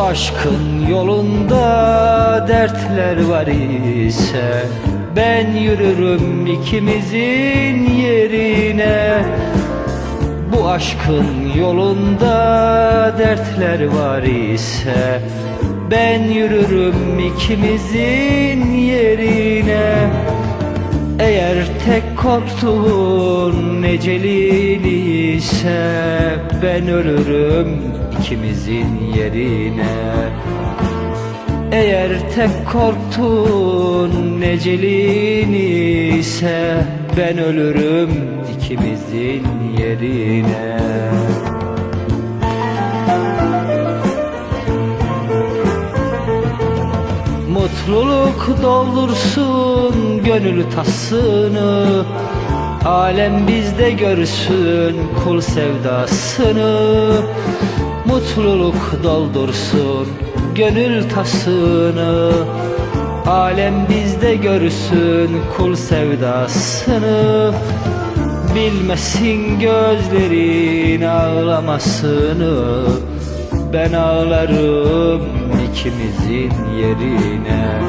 aşkın yolunda dertler var ise Ben yürürüm ikimizin yerine. Bu aşkın yolunda dertler var ise Ben yürürüm ikimizin yerine tek korktuğun ecelin ise ben ölürüm ikimizin yerine. Eğer tek korktuğun ecelin ise ben ölürüm ikimizin yerine Mutluluk doldursun gönül tasını Alem bizde görsün kul sevdasını. Mutluluk doldursun gönül tasını Alem bizde görsün kul sevdasını. Bilmesin gözlerin ağlamasını Ben ağlarım ikimizin yerine.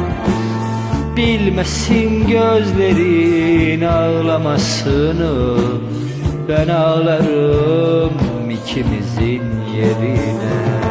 Bilmesin gözlerin ağlamasını. Ben ağlarım ikimizin yerine